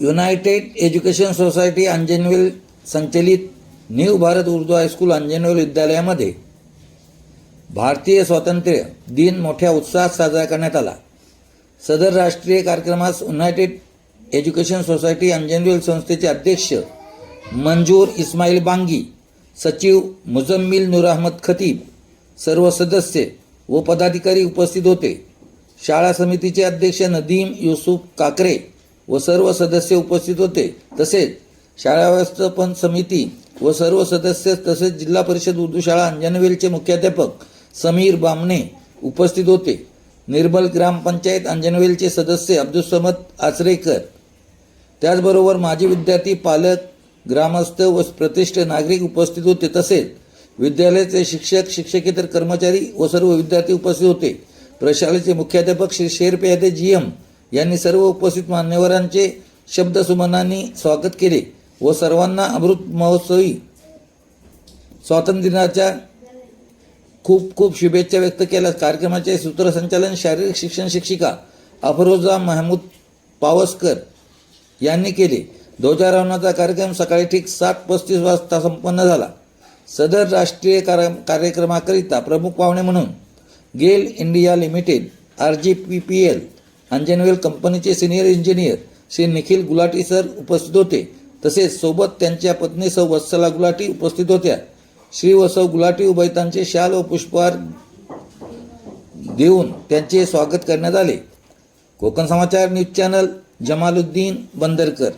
United education society Anjanvel संचलित new Bharat Urdu high school Anjanvel विद्यालयामध्ये भारतीय स्वातंत्र्य दिन मोठ्या उत्साहात साजरा करण्यात आला. सदर राष्ट्रीय कार्यक्रमास युनायटेड एज्युकेशन सोसायटी अंजनवेल संस्थेचे अध्यक्ष मंजूर इस्माईल बांगी सचिव मुजम्मिल नूर अहमद खतीब सर्व सदस्य व पदाधिकारी उपस्थित होते. शाळा समितीचे अध्यक्ष नदीम युसुफ काकरे व सर्व सदस्य उपस्थित होते. तसेच शाळा व्यवस्थापन समिती व सर्व सदस्य तसेच जिल्हा परिषद उर्दू शाळा अंजनवेलचे मुख्याध्यापक समीर बामणे उपस्थित होते. निर्मल ग्रामपंचायत अंजनवेलचे सदस्य अब्दुलसमद आचरेकर. त्याचबरोबर माजी विद्यार्थी पालक ग्रामस्थ व प्रतिष्ठ नागरिक उपस्थित होते. तसेच विद्यालयाचे शिक्षक शिक्षकेतर कर्मचारी व सर्व विद्यार्थी उपस्थित होते. प्रशालेचे मुख्याध्यापक श्री शेरपेयादे जी एम यांनी सर्व उपस्थित मान्यवरांचे शब्दसुमनांनी स्वागत केले व सर्वांना अमृत महोत्सवी स्वातंत्र्य दिनाच्या खूप खूप शुभेच्छा व्यक्त केल्या. कार्यक्रमाचे सूत्रसंचालन शारीरिक शिक्षण शिक्षिका अफरोजा महमूद पावसकर यांनी केले. ध्वजारोहणाचा कार्यक्रम सकाळी ठीक सात पस्तीस वाजता संपन्न झाला. सदर राष्ट्रीय कार्य कार्यक्रमाकरिता प्रमुख पाहुणे म्हणून GAIL India limited R G P P L Anjanvel कंपनीचे senior engineer Shri Nikhil Gulati sir उपस्थित होते. तसेच सोबत त्यांच्या पत्नी सौ वत्सला गुलाटी उपस्थित होत्या. श्री व सौ गुलाटी उभयतांचे शाल व पुष्पहार देऊन त्यांचे स्वागत करण्यात आले. Kokan Samachar news channel Jamaluddin Bandarkar.